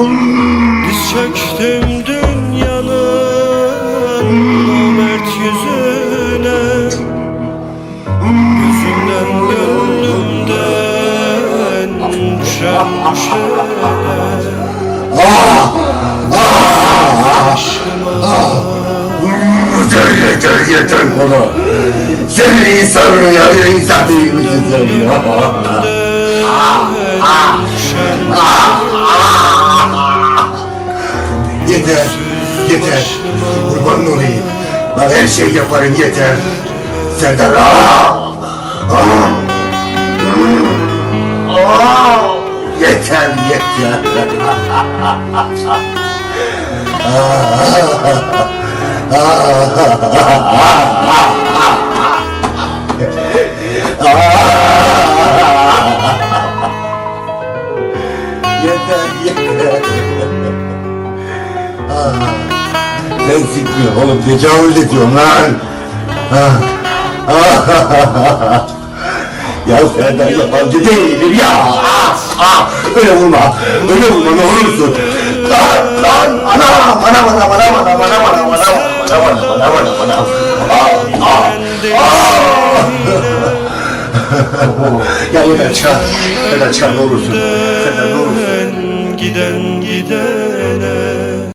Biz çektim dünyanın Namert yüzüne. Yüzünden gönlümden Düşen düşene Yeter yeter yeter bana Senin insanın ya bir insan değil mi güzel ya Ah ah ah Yeter, yeter. Kurban olayım. Ben her şey yaparım yeter. Serdar aa! Aa! Aa! Yeter, yeter. Yeter, yeter. Ah, Sen sikmiyorsun oğlum, tecavüz ediyorsun lan. Ah, ah, Ya Serdar yabancı değilim ya. Ah, ah, öyle vurma, öyle vurma ne olursun. Lan, lan, anam, anam, anam, anam, anam, anam, anam, anam, anam, anam, anam, anam. Ah, ah, ah. Ya yeter çıkar, yeter çıkar ne olursun. Serdar ne olursun. Giden gidene